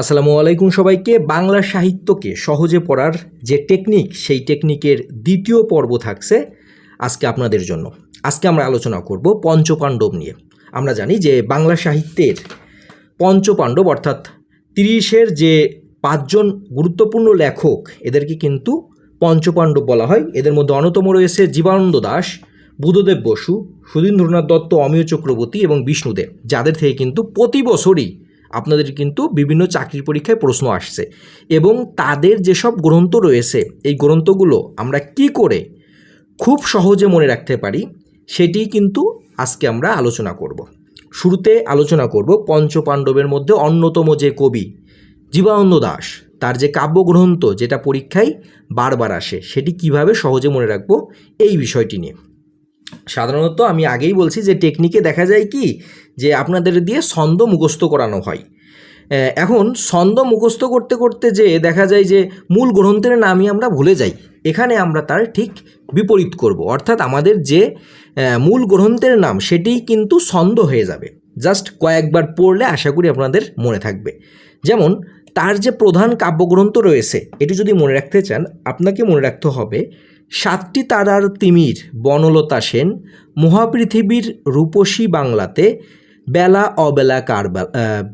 আসসালামু আলাইকুম সবাইকে। বাংলা সাহিত্যকে সহজে পড়ার যে টেকনিক, সেই টেকনিকের দ্বিতীয় পর্ব থাকছে আজকে আপনাদের জন্য। আজকে আমরা আলোচনা করব পঞ্চপাণ্ডব নিয়ে। আমরা জানি যে বাংলা সাহিত্যের পঞ্চপাণ্ডব অর্থাৎ তিরিশের যে পাঁচজন গুরুত্বপূর্ণ লেখক, এদেরকে কিন্তু পঞ্চপাণ্ডব বলা হয়। এদের মধ্যে অন্যতম রয়েছে জীবানন্দ দাস, বুধদেব বসু, সুধীন্দ্রনাথ দত্ত, অমিয় চক্রবর্তী এবং বিষ্ণুদেব, যাদের থেকে কিন্তু প্রতি বছরই আপনাদের কিন্তু বিভিন্ন চাকরি পরীক্ষায় প্রশ্ন আসছে। এবং তাদের যেসব গ্রন্থ রয়েছে, এই গ্রন্থগুলো আমরা কি করে খুব সহজে মনে রাখতে পারি সেটি কিন্তু আজকে আমরা আলোচনা করব। শুরুতে আলোচনা করব পঞ্চপাণ্ডবের মধ্যে অন্যতম যে কবি জীবানন্দ দাস, তার যে কাব্যগ্রন্থ যেটা পরীক্ষায় বারবার আসে, সেটি কীভাবে সহজে মনে রাখব, এই বিষয়টি নিয়ে। সাধারণত আমি আগেই বলছি যে টেকনিকে দেখা যায় কি, যে আপনাদের দিয়ে ছন্দ মুখস্থ করানো হয়। এখন ছন্দ মুখস্থ করতে করতে যে দেখা যায় যে মূল গ্রন্থের নামই আমরা ভুলে যাই, এখানে আমরা তার ঠিক বিপরীত করব। অর্থাৎ আমাদের যে মূল গ্রন্থের নাম সেটিই কিন্তু ছন্দ হয়ে যাবে। জাস্ট কয়েকবার পড়লে আশা করি আপনাদের মনে থাকবে। যেমন, তার যে প্রধান কাব্যগ্রন্থ রয়েছে, এটি যদি মনে রাখতে চান, আপনাকে মনে রাখতে হবে সাতটি তারার তিমির বনলতা সেন, মহাপৃথিবীর রূপসী বাংলাতে বেলা অবেলা কারবা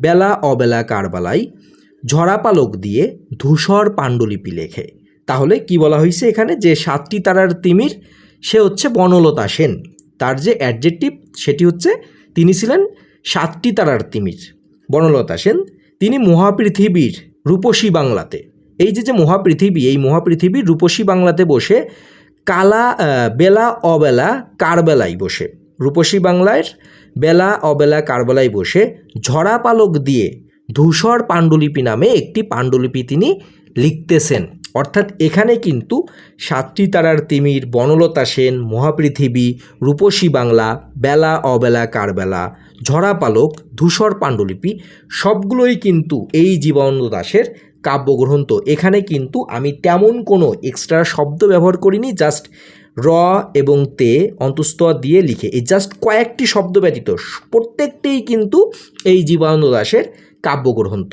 বেলা অবেলা কারবালাই ঝরা পালক দিয়ে ধূসর পাণ্ডুলিপি লেখে। তাহলে কি বলা হয়েছে এখানে? যে সাতটি তারার তিমির, সে হচ্ছে বনলতা সেন। তার যে অ্যাডজেক্টিভ, সেটি হচ্ছে তিনি ছিলেন সাতটি তারার তিমির, বনলতা সেন। তিনি মহাপৃথিবীর রূপসী বাংলাতে এই যে যে মহাপৃথিবী, এই মহাপৃথিবীর রূপসী বাংলাতে বসে, কালা বেলা, অবেলা কারবেলায় বসে। রূপসী বাংলার বেলা, অবেলা কারবেলায় বসে, ঝরা পালক দিয়ে ধূসর পাণ্ডুলিপি নামে একটি পাণ্ডুলিপি তিনি লিখতেছেন। অর্থাৎ এখানে কিন্তু সাতটি তারার তিমির, বনলতা সেন, মহাপৃথিবী, রূপসী বাংলা, বেলা, অবেলা, কারবেলা, ঝরা পালক, ধূসর পাণ্ডুলিপি, সবগুলোই কিন্তু এই জীবানন্দ দাশের কাব্যগ্রন্থ। এখানে কিন্তু আমি তেমন কোনো এক্সট্রা শব্দ ব্যবহার করিনি জাস্ট র এবং তে অন্তস্থ দিয়ে লিখে। এই জাস্ট কয়েকটি শব্দ ব্যতীত প্রত্যেকটিই কিন্তু এই জীবানন্দ দাশের কাব্যগ্রন্থ।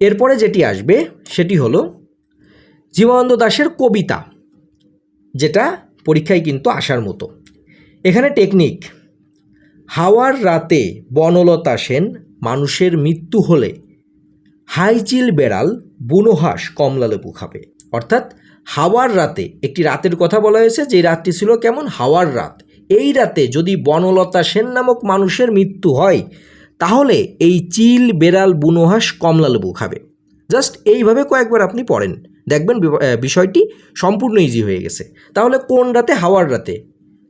এরপরে যেটি আসবে সেটি হলো জীবানন্দ দাসের কবিতা, যেটা পরীক্ষায় কিন্তু আসার মতো। এখানে টেকনিক হাওয়ার রাতে বনলতা সেন মানুষের মৃত্যু হলে হাইচিল বেড়াল বুনোহাস কমলা লেবু খাবে। অর্থাৎ হাওয়ার রাতে একটি রাতের কথা বলা হয়েছে, যে রাতটি ছিল কেমন? হাওয়ার রাত। এই রাতে যদি বনলতা সেন নামক মানুষের মৃত্যু হয়, তাহলে এই চিল বেড়াল বুনোহাস কমলা লেবু খাবে। জাস্ট এইভাবে কয়েকবার আপনি পড়েন। দেখবেন বিষয়টি সম্পূর্ণ ইজি হয়ে গেছে। তাহলে কোন রাতে? হাওয়ার রাতে।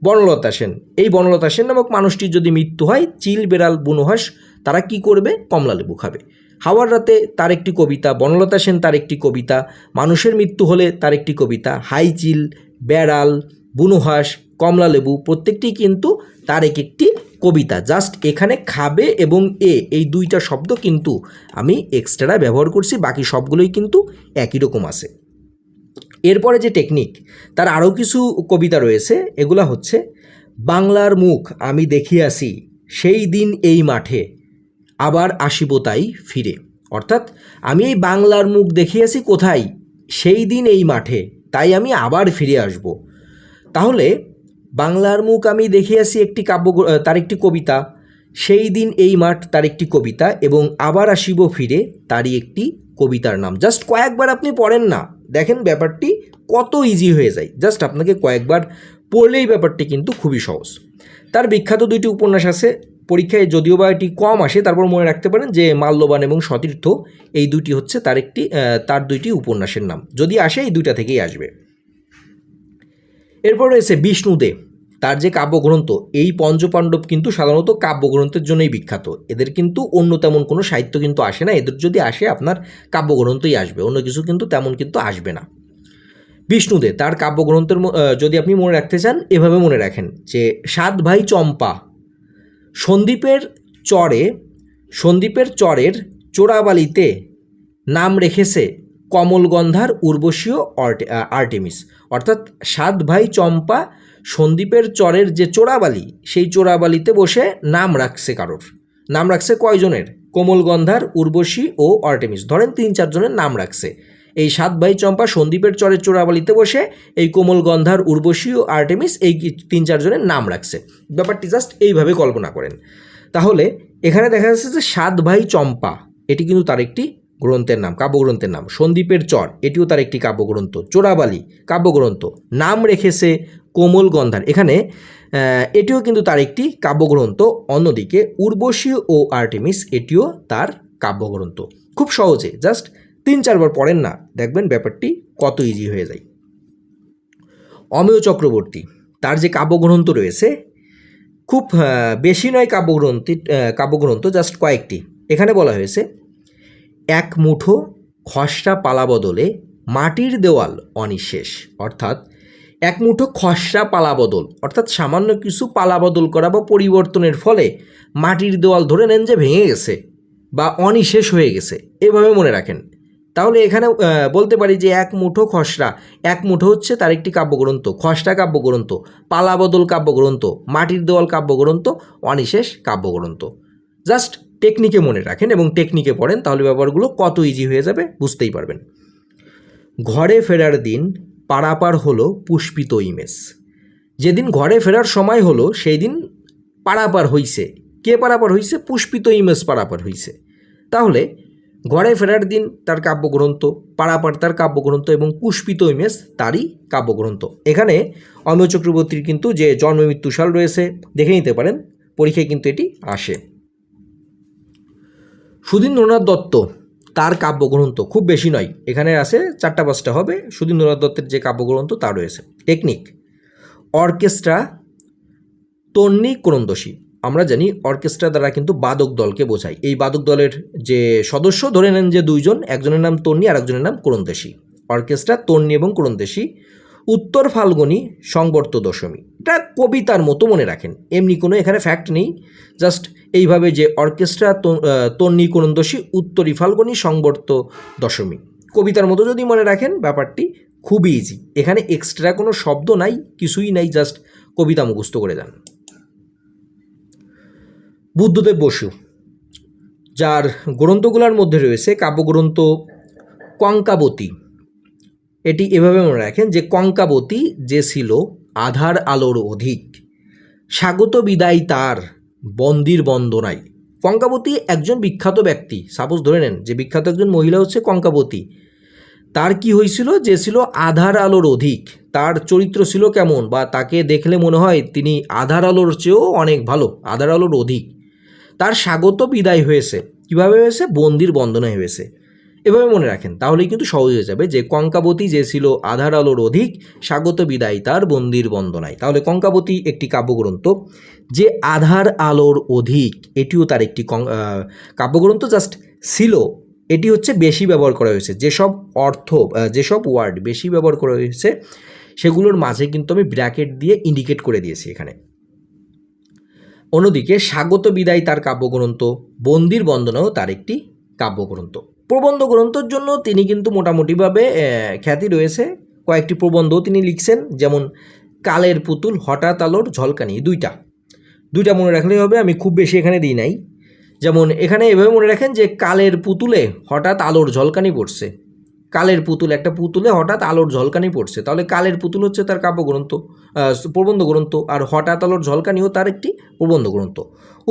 বনলতা সেন। এই বনলতা সেন নামক মানুষটির যদি মৃত্যু হয়, চিল বেড়াল বুনোহাস তারা কি করবে? কমলা লেবু খাবে। হাওয়ার রাতে তার একটি কবিতা, বনলতা সেন তার একটি কবিতা, মানুষের মৃত্যু হলে তার একটি কবিতা হাইচিল বেড়াল বুনোহাস কমলা লেবু, প্রত্যেকটি কিন্তু তার এক একটি কবিতা। জাস্ট এখানে খাবে এবং এ, এই দুইটা শব্দ কিন্তু আমি এক্সট্রা ব্যবহার করছি, বাকি সবগুলোই কিন্তু একই রকম আছে। এরপরে যে টেকনিক, তার আরও কিছু কবিতা রয়েছে, এগুলা হচ্ছে, বাংলার মুখ আমি দেখিয়াছি, সেই দিন এই মাঠে আবার আসিব তাই ফিরে। অর্থাৎ আমি এই বাংলার মুখ দেখিয়াছি কোথায়? সেই দিন এই মাঠে, তাই আমি আবার ফিরে আসব। তাহলে বাংলার মুখ আমি দেখিয়াছি একটি কাব্য, তার একটি কবিতা, সেই দিন এই মাঠ তার একটি কবিতা এবং আবার আসিব ফিরে তারই একটি কবিতার নাম। জাস্ট কয়েকবার আপনি পড়েন না, দেখেন ব্যাপারটি কত ইজি হয়ে যায়। জাস্ট আপনাকে কয়েকবার পড়লেই ব্যাপারটি কিন্তু খুবই সহজ। তার বিখ্যাত দুইটি উপন্যাস আছে পরীক্ষায় যদিও বা এটি কম আসে, তারপর মনে রাখতে পারেন যে মাল্যবান এবং সতীর্থ, এই দুইটি হচ্ছে তার একটি তার দুইটি উপন্যাসের নাম। যদি আসে, এই দুইটা থেকেই আসবে। এরপর রয়েছে বিষ্ণুদেব তার যে কাব্যগ্রন্থ, এই পঞ্চপাণ্ডব কিন্তু সাধারণত কাব্যগ্রন্থের জন্যই বিখ্যাত। এদের কিন্তু অন্য তেমন কোনো সাহিত্য কিন্তু আসে না, এদের যদি আসে, আপনার কাব্যগ্রন্থই আসবে, অন্য কিছু কিন্তু তেমন কিন্তু আসবে না। বিষ্ণুদে, তার কাব্যগ্রন্থের যদি আপনি মনে রাখতে চান, এভাবে মনে রাখেন যে, সাত ভাই চম্পা সন্দীপের চরে, সন্দীপের চরের চোরাবালিতে নাম রেখেছে কমলগন্ধার উর্বশীয় আর্টেমিস। অর্থাৎ সাত ভাই চম্পা সন্দীপের চরের যে চোরাবালি, সেই চোরাবালিতে বসে নাম রাখছে কারোর। নাম রাখছে কয়জনের? কোমলগন্ধার, উর্বশী ও অর্টেমিস। ধরেন তিন চারজনের নাম রাখছে। এই সাত ভাই চম্পা সন্দীপের চরের চোরাবালিতে বসে এই কোমলগন্ধার উর্বশী ও আর্টেমিস এই তিন চারজনের নাম রাখছে। ব্যাপারটি জাস্ট এইভাবে কল্পনা করেন। তাহলে এখানে দেখা যাচ্ছে যে সাত ভাই চম্পা, এটি কিন্তু তার একটি গ্রন্থের নাম, কাব্যগ্রন্থের নাম। সন্দীপের চর, এটিও তার একটি কাব্যগ্রন্থ। চোরাবালি, কাব্যগ্রন্থ। নাম রেখেছে কোমল গন্ধার। এখানে এটিও কিন্তু তার একটি কাব্যগ্রন্থ। অন্যদিকে উর্বশী ও আর্টেমিস, এটিও তার কাব্যগ্রন্থ। খুব সহজে জাস্ট তিন চারবার পড়েন না, দেখবেন ব্যাপারটি কত ইজি হয়ে যায়। অমেয় চক্রবর্তী, তার যে কাব্যগ্রন্থ রয়েছে, খুব বেশি নয় কাব্যগ্রন্থ কাব্যগ্রন্থ জাস্ট কয়েকটি। এখানে বলা হয়েছে, এক মুঠো খসড়া পালা বদলে মাটির দেওয়াল অনিশেষ। অর্থাৎ এক মুঠো খসড়া পালা বদল, অর্থাৎ সামান্য কিছু পালা বদল করা বা পরিবর্তনের ফলে মাটির দেওয়াল ধরে নেন যে ভেঙে গেছে বা অনিশেষ হয়ে গেছে। এভাবে মনে রাখেন। তাহলে এখানে বলতে পারি যে এক মুঠো খসড়া। এক মুঠো হচ্ছে তার একটি কাব্যগ্রন্থ। খসড়া কাব্যগ্রন্থ পালাবদল কাব্যগ্রন্থ, মাটির দেওয়াল কাব্যগ্রন্থ, অনিশেষ কাব্যগ্রন্থ। জাস্ট টেকনিকে মনে রাখেন এবং টেকনিকে পড়েন, তাহলে ব্যাপারগুলো কত ইজি হয়ে যাবে বুঝতেই পারবেন। ঘরে ফেরার দিন পারাপার হলো পুষ্পিত ইমেজ। যেদিন ঘরে ফেরার সময় হলো সেই দিন পারাপার হইছে। কে পারাপার হইছে? পুষ্পিত ইমেজ পারাপার হইছে। তাহলে ঘরে ফেরার দিন তার কাব্যগ্রন্থ পারাপার তার কাব্যগ্রন্থ এবং পুষ্পিত ইমেজ তারই কাব্যগ্রন্থ। এখানে অমিয় চক্রবর্তীর কিন্তু যে জন্ম মৃত্যুসাল রয়েছে, দেখে নিতে পারেন, পরীক্ষায় কিন্তু এটি আসে। সুধীন্দ্রনাথ দত্ত, তার কাব্যগ্রন্থ খুব বেশি নয়, এখানে আছে চারটা পাঁচটা হবে, সুধীন্দ্রনাথ দত্তের যে কাব্যগ্রন্থ তা রয়েছে। টেকনিক, অর্কেস্ট্রা, তন্নি ক্রন্দসী আমরা জানি অর্কেস্ট্রা দ্বারা কিন্তু বাদক দলকে বোঝায়। এই বাদক দলের যে সদস্য ধরে নেন যে দুইজন, একজনের নাম তন্নি আর একজনের নাম ক্রন্দেশী অর্কেস্ট্রা তন্নি এবং ক্রন্দেশী উত্তর ফাল্গুনি, সংবর্ত দশমী। এটা কবিতার মতো মনে রাখেন। এমনি কোনো এখানে ফ্যাক্ট নেই। জাস্ট এইভাবে যে অর্কেস্ট্রা তন্নি ক্রন্দসী উত্তরী ফাল্গুনি, সংবর্ত দশমী। কবিতার মতো যদি মনে রাখেন, ব্যাপারটি খুবই ইজি এখানে এক্সট্রা কোনো শব্দ নাই, কিছুই নাই জাস্ট কবিতা মুখস্থ করে যান। বুদ্ধদেব বসু, যার গ্রন্থগুলোর মধ্যে রয়েছে কাব্যগ্রন্থ কঙ্কাবতী। এটি এভাবে মনে রাখেন যে কঙ্কাবতী যে ছিল আধার আলোর অধিক, স্বাগত বিদায় তার বন্দির বন্দনায়। কঙ্কাবতী একজন বিখ্যাত ব্যক্তি সাপোজ ধরে নেন যে বিখ্যাত একজন মহিলা হচ্ছে কঙ্কাবতী। তার কি হয়েছিল? যে ছিল আধার আলোর অধিক, তার চরিত্র ছিল কেমন বা তাকে দেখলে মনে হয় তিনি আধার আলোর চেয়েও অনেক ভালো, আধার আলোর অধিক। তার স্বাগত বিদায় হয়েছে। কীভাবে হয়েছে? বন্দির বন্দনায় হয়েছে। এভাবে মনে রাখেন, তাহলেই কিন্তু সহজ হয়ে যাবে যে কঙ্কাবতী যে ছিল আধার আলোর অধিক, স্বাগত বিদায় তার বন্দির বন্দনায়। তাহলে কঙ্কাবতী একটি কাব্যগ্রন্থ, যে আধার আলোর অধিক, এটিও তার একটি কাব্যগ্রন্থ জাস্ট ছিল, এটি হচ্ছে বেশি ব্যবহার করা হয়েছে। যেসব অর্থ যেসব ওয়ার্ড বেশি ব্যবহার করা হয়েছে, সেগুলোর মাঝে কিন্তু আমি ব্র্যাকেট দিয়ে ইন্ডিকেট করে দিয়েছি এখানে। অন্যদিকে স্বাগত বিদায় তার কাব্যগ্রন্থ বন্দির বন্দনাও তার একটি কাব্যগ্রন্থ। প্রবন্ধ গ্রন্থের জন্য তিনি কিন্তু মোটামুটিভাবে খ্যাতি রয়েছে। কয়েকটি প্রবন্ধও তিনি লিখছেন, যেমন কালের পুতুল, হঠাৎ আলোর ঝলকানি দুইটা। দুইটা মনে রাখলেই হবে, আমি খুব বেশি এখানে দিই নাই। যেমন এখানে এভাবে মনে রাখেন যে কালের পুতুলে হঠাৎ আলোর ঝলকানি পড়ছে। কালের পুতুল, একটা পুতুলে হঠাৎ আলোর ঝলকানি পড়ছে। তাহলে কালের পুতুল হচ্ছে তার কাব্যগ্রন্থ প্রবন্ধ গ্রন্থ, আর হঠাৎ আলোর ঝলকানিও তার একটি প্রবন্ধ গ্রন্থ।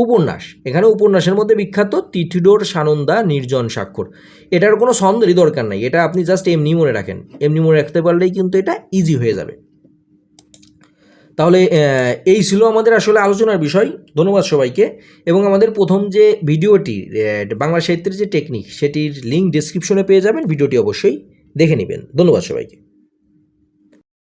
উপন্যাস, এখানে উপন্যাসের মধ্যে বিখ্যাত তিথিডোর সানন্দা নির্জন স্বাক্ষর। এটার কোনো সন্দেহই দরকার নাই, এটা আপনি জাস্ট এমনি মনে রাখেন। এমনি মনে রাখতে পারলেই কিন্তু এটা ইজি হয়ে যাবে। তাহলে এই ছিল আমাদের আসলে আলোচনার বিষয়। ধন্যবাদ সবাইকে। এবং আমাদের প্রথম যে ভিডিওটি বাংলা সাহিত্যের যে টেকনিক, সেটির লিঙ্ক ডিসক্রিপশনে পেয়ে যাবেন। ভিডিওটি অবশ্যই দেখে নেবেন। ধন্যবাদ সবাইকে।